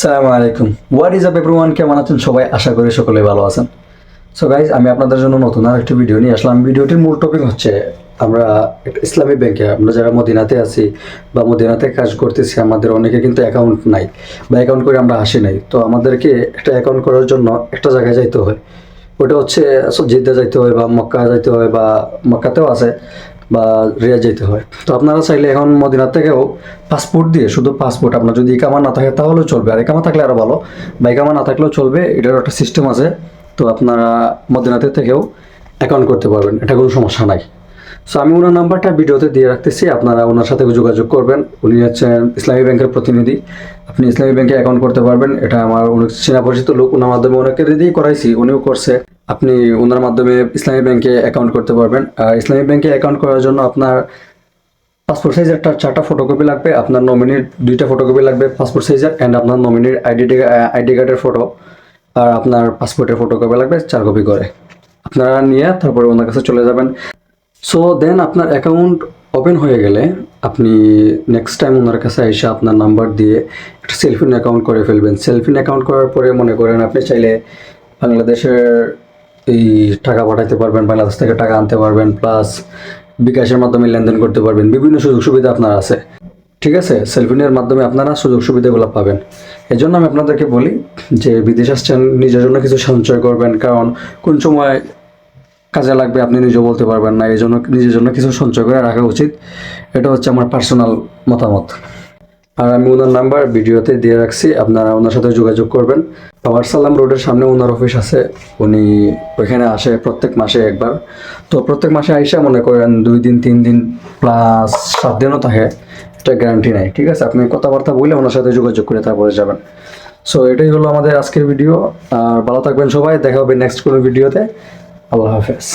সালামু আলাইকুম। What is up everyone কেমন আছেন সবাই? আশা করি সকলে ভালো আছেন। সো গাইজ আমি আপনাদের জন্য নতুন আর একটা ভিডিও নিয়ে আসলাম। ভিডিওটির মূল টপিক হচ্ছে, আমরা ইসলামী ব্যাংকে আমরা যারা মদিনাতে আছি বা মদিনাতে কাজ করতেছি, আমাদের অনেকে কিন্তু অ্যাকাউন্ট নাই বা অ্যাকাউন্ট করে আমরা আসি নাই। তো আমাদেরকে একটা অ্যাকাউন্ট করার জন্য একটা জায়গায় যাইতে হয়। ওটা হচ্ছে জিদ্দা যাইতে হয় বা মক্কা যাইতে হয় বা মক্কাতেও আছে। বা রিয়া যেতে হয়। তো আপনারা চাইলে এখন মদিনা থেকেও পাসপোর্ট দিয়ে শুধু পাসপোর্ট আপনার যদি ইকামা না থাকে তাহলেও চলবে। আর ইকামা থাকলে আরও ভালো। বা ইকামা না থাকলেও চলবে এটার একটা সিস্টেম আছে। তো আপনারা মদিনাতে থেকেও অ্যাকাউন্ট করতে পারবেন, এটা কোনো সমস্যা নাই। সো আমি ওনার নাম্বারটা ভিডিওতে দিয়ে রাখতেছি, আপনারা ওনার সাথে যোগাযোগ করবেন। উনি হচ্ছেন ইসলামী ব্যাংকের প্রতিনিধি। আপনি ইসলামী ব্যাংকে অ্যাকাউন্ট করতে পারবেন, এটা আমার অনেক চেনা পরিচিত লোক, ওনার মাধ্যমে অনেকের দিয়েই করাইছি, উনিও করছে। আপনি ওনার মাধ্যমে ইসলামী ব্যাংকে অ্যাকাউন্ট করতে পারবেন। আর ইসলামী ব্যাংকে অ্যাকাউন্ট করার জন্য আপনার পাসপোর্ট সাইজের একটা চারটা ফটোকপি লাগবে, আপনার নমিনির দুইটা ফটোকপি লাগবে পাসপোর্ট সাইজের অ্যান্ড আপনার নমিনির আইডি আইডি কার্ডের ফটো আর আপনার পাসপোর্টের ফটোকপি লাগবে চার কপি করে। আপনারা নিয়ে তারপরে ওনার কাছে চলে যাবেন। সো দেন আপনার অ্যাকাউন্ট ওপেন হয়ে গেলে আপনি নেক্সট টাইম ওনার কাছে এসে আপনার নাম্বার দিয়ে একটা সেলফিন অ্যাকাউন্ট করে ফেলবেন। সেলফিন অ্যাকাউন্ট করার পরে মনে করেন আপনি চাইলে বাংলাদেশের এই টাকা পাঠাইতে পারবেন বাংলাদেশ থেকে টাকা আনতে পারবেন প্লাস বিকাশের মাধ্যমে লেনদেন করতে পারবেন, বিভিন্ন সুযোগ সুবিধা আপনার আছে। ঠিক আছে? সেলফিনের মাধ্যমে আপনারা সুযোগ সুবিধাগুলো পাবেন। এই জন্য আমি আপনাদেরকে বলি যে বিদেশ আসছেন, নিজের জন্য কিছু সঞ্চয় করবেন, কারণ কোন সময় কাজে লাগবে আপনি নিজেও বলতে পারবেন না এই জন্য নিজের জন্য কিছু সঞ্চয় করে রাখা উচিত। এটা হচ্ছে আমার পার্সোনাল মতামত। আর আমি ওনার নাম্বার ভিডিওতে দিয়ে রাখছি, আপনারা ওনার সাথে যোগাযোগ করবেন। পাওয়ার সালাম রোডের সামনে ওনার অফিস আছে, উনি ওইখানে আসে প্রত্যেক মাসে একবার। তো প্রত্যেক মাসে আইসা মনে করেন দুই দিন, তিন দিন প্লাস সাত দিনও থাকে, এটা গ্যারান্টি নাই, ঠিক আছে? আপনি কথাবার্তা বলে ওনার সাথে যোগাযোগ করে তারপরে যাবেন। সো এটাই হলো আমাদের আজকের ভিডিও আর ভালো থাকবেন সবাই, দেখা হবে নেক্সট কোনো ভিডিওতে আল্লাহ হাফেজ।